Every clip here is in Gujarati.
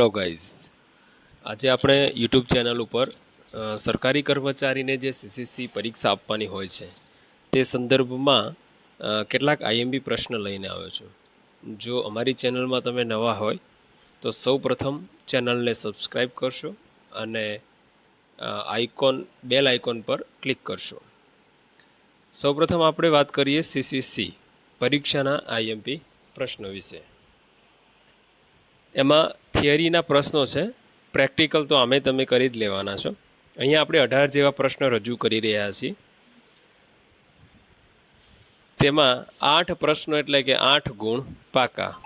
હેલો ગાઈઝ આજે આપણે યુટ્યુબ ચેનલ ઉપર સરકારી કર્મચારીને જે સીસીસી પરીક્ષા આપવાની હોય છે, તે સંદર્ભમાં કેટલાક આઈએમબી પ્રશ્ન લઈને આવ્યો છું. જો અમારી ચેનલમાં તમે નવા હોય, તો સૌ પ્રથમ ચેનલને સબસ્ક્રાઈબ કરશો અને આઇકોન બેલ આઇકોન પર ક્લિક કરશો. સૌપ્રથમ આપણે વાત કરીએ સીસીસી પરીક્ષાના આઈએમપી પ્રશ્નો વિશે. એમાં થિયરીના પ્રશ્નો છે. પ્રેક્ટિકલ તો અમે તમે કરી જ લેવાના છો. અહીંયા આપણે અઢાર જેવા પ્રશ્નો રજૂ કરી રહ્યા છીએ. તેમાં આઠ પ્રશ્નો એટલે કે આઠ ગુણ પાકા.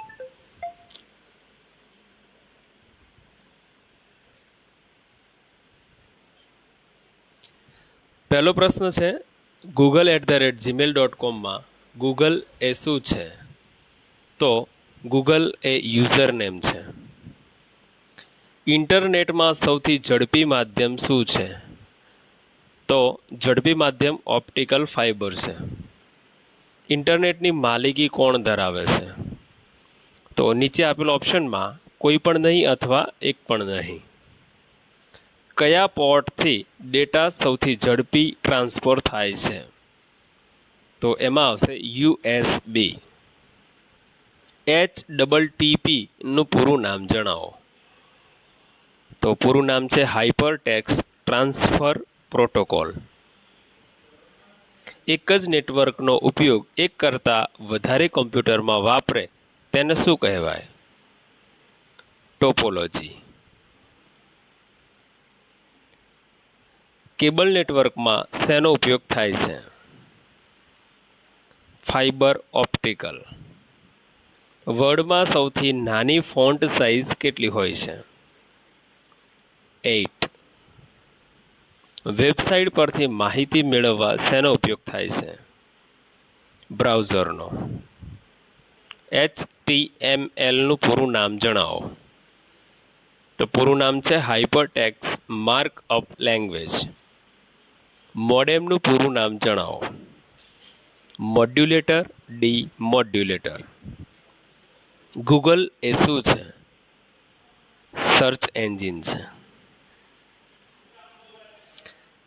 પહેલો પ્રશ્ન છે Google at the rate Gmail dot કોમમાં ગૂગલ એ શું છે? તો ગૂગલ એ યુઝર નેમ છે. ઇન્ટરનેટમાં સૌથી ઝડપી માધ્યમ શું છે? તો ઝડપી માધ્યમ ઓપ્ટિકલ ફાઇબર છે. ઇન્ટરનેટની માલિકી કોણ ધરાવે છે? તો નીચે આપેલ ઓપ્શનમાં કોઈ પણ નહીં અથવા એક પણ નહીં. કયા પોર્ટથી ડેટા સૌથી ઝડપી ટ્રાન્સફર થાય છે? તો એમાં આવશે યુએસબી. એચ ડબલ ટીપીનું પૂરું નામ જણાવો. તો પૂરું નામ છે હાઇપર ટેક્સ ટ્રાન્સફર પ્રોટોકોલ એક જ નેટવર્કનો ઉપયોગ એક કરતાં વધારે કોમ્પ્યુટરમાં વાપરે તેને શું કહેવાય? ટોપોલોજી. કેબલ નેટવર્કમાં શેનો ઉપયોગ થાય છે? Fibre optical. વર્ડમાં સૌથી નાની ફોન્ટ સાઇઝ કેટલી હોય છે? એઇટ વેબસાઇટ પરથી માહિતી મેળવવા શેનો ઉપયોગ થાય છે? બ્રાઉઝરનો એચ ટી એમ એલનું પૂરું નામ જણાવો. તો પૂરું નામ છે હાઇપરટેક્સ માર્ક અપ લેંગ્વેજ મોડેમનું પૂરું નામ જણાવો. મોડ્યુલેટર ડી મોડ્યુલેટર ગૂગલ એ શું છે? સર્ચ એન્જિન છે.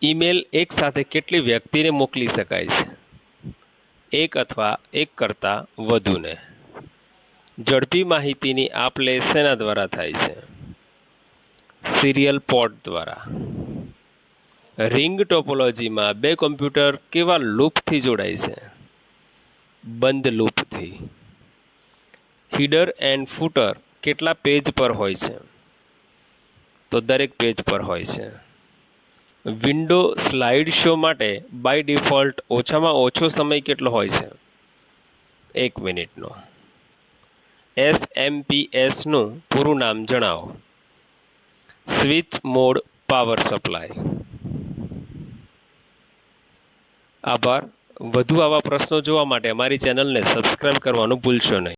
ઈમેલ એક સાથે કેટલી વ્યક્તિને મોકલી શકાય છે? એક અથવા એક કરતાં વધુને. ઝડપી માહિતીની આપ લે શેના દ્વારા થાય છે? સિરિયલ પોર્ટ દ્વારા. રિંગ ટોપોલોજીમાં બે કોમ્પ્યુટર કેવા લૂપથી જોડાય છે? બંધ લૂપથી. હીડર એન્ડ ફૂટર કેટલા પેજ પર હોય છે? તો દરેક પેજ પર હોય છે. વિન્ડો સ્લાઇડ શો માટે બાય ડિફોલ્ટ ઓછામાં ઓછો સમય કેટલો હોય છે? એક મિનિટનો. એસ એમ પી એસનું પૂરું નામ જણાવો. Switch mode power supply. આભાર. વધુ આવા પ્રશ્નો જોવા માટે અમારી ચેનલને સબસ્ક્રાઇબ કરવાનું ભૂલશો નહીં.